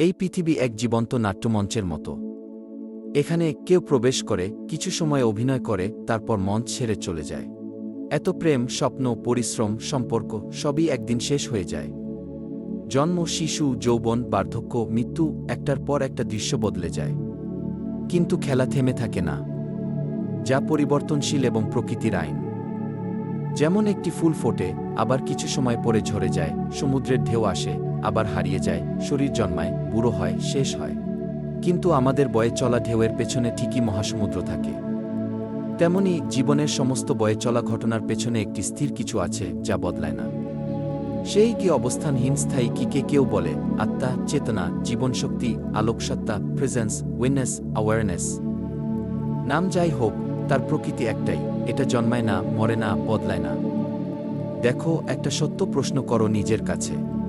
এই পৃথিবী এক জীবন্ত নাট্যমঞ্চের মতো। এখানে কেউ প্রবেশ করে, কিছু সময় অভিনয় করে, তারপর মঞ্চ ছেড়ে চলে যায়। এত প্রেম, স্বপ্ন, পরিশ্রম, সম্পর্ক, সবই একদিন শেষ হয়ে যায়। জন্ম, শিশু, যৌবন, বার্ধক্য, মৃত্যু, একটার পর একটা দৃশ্য বদলে যায়। কিন্তু খেলা থেমে থাকে না। যা পরিবর্তনশীল এবং প্রকৃতির আইন। যেমন একটি ফুল ফোটে, আবার কিছু সময় পরে ঝরে যায়, সমুদ্রের ঢেউ আসে আবার হারিয়ে যায়, শরীর জন্মায়, বুড়ো হয়, শেষ হয়। কিন্তু আমাদের বয়ে চলা ঢেউয়ের পেছনে ঠিকই মহাসমুদ্র থাকে। তেমনি জীবনের সমস্ত বয়ে চলা ঘটনার পেছনে একটি স্থির কিছু আছে যা বদলায় না। সেই কি অবস্থানহীন স্থায়ী কিকে কেউ বলে, আত্মা, চেতনা, জীবনশক্তি আলোকসত্তা প্রেজেন্স উইনেস অ্যাওয়ারনেস নাম যাই হোক, তার প্রকৃতি একটাই, এটা জন্মায় না, মরে না, বদলায় না। দেখো, একটা সত্য প্রশ্ন করো নিজের কাছে।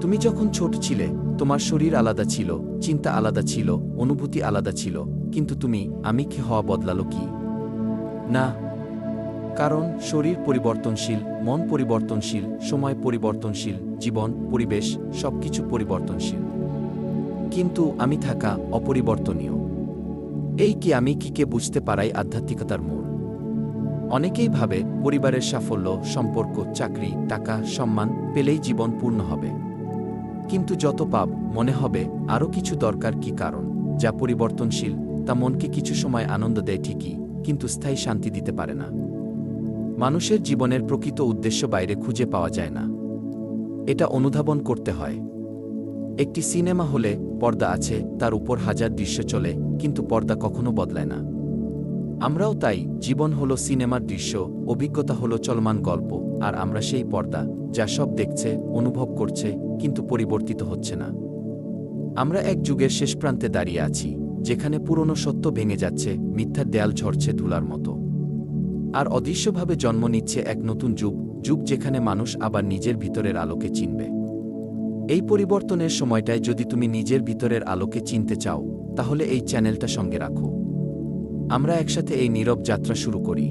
তুমি যখন ছোট ছিলে, তোমার শরীর আলাদা ছিল, চিন্তা আলাদা ছিল, অনুভূতি আলাদা ছিল, কিন্তু তুমি আমি কি হওয়া বদলালো কি? না। কারণ শরীর পরিবর্তনশীল, মন পরিবর্তনশীল, সময় পরিবর্তনশীল, জীবন, পরিবেশ, সবকিছু পরিবর্তনশীল। কিন্তু আমি থাকা অপরিবর্তনীয়। এই কি আমি কিকে বুঝতে পারাই আধ্যাত্মিকতার মূল অনেকেই ভাবে পরিবারের সাফল্য, সম্পর্ক, চাকরি, টাকা, সম্মান পেলেই জীবন পূর্ণ হবে। কিন্তু যত পাপ, মনে হবে আরও কিছু দরকার কি কারণ? যা পরিবর্তনশীল, তা মনকে কিছু সময় আনন্দ দেয় ঠিকই, কিন্তু স্থায়ী শান্তি দিতে পারে না। মানুষের জীবনের প্রকৃত উদ্দেশ্য বাইরে খুঁজে পাওয়া যায় না। এটা অনুধাবন করতে হয়। একটি সিনেমা হলে পর্দা আছে, তার উপর হাজার দৃশ্য চলে, কিন্তু পর্দা কখনো বদলায় না। আমরাও তাই, জীবন হলো সিনেমার দৃশ্য, অভিজ্ঞতা হলো চলমান গল্প, আর আমরা সেই পর্দা, যা সব দেখছে, অনুভব করছে, কিন্তু পরিবর্তিত হচ্ছে না। আমরা এক যুগের শেষ প্রান্তে দাঁড়িয়ে আছি, যেখানে পুরনো সত্য ভেঙে যাচ্ছে, মিথ্যার দেয়াল ঝরছে ধুলার মতো। আর অদৃশ্যভাবে জন্ম নিচ্ছে এক নতুন যুগ যুগ যেখানে মানুষ আবার নিজের ভিতরের আলোকে চিনবে। এই পরিবর্তনের সময়টায় যদি তুমি নিজের ভিতরের আলোকে চিনতে চাও, তাহলে এই চ্যানেলটা সঙ্গে রাখো। আমরা একসাথে এই নীরব যাত্রা শুরু করি।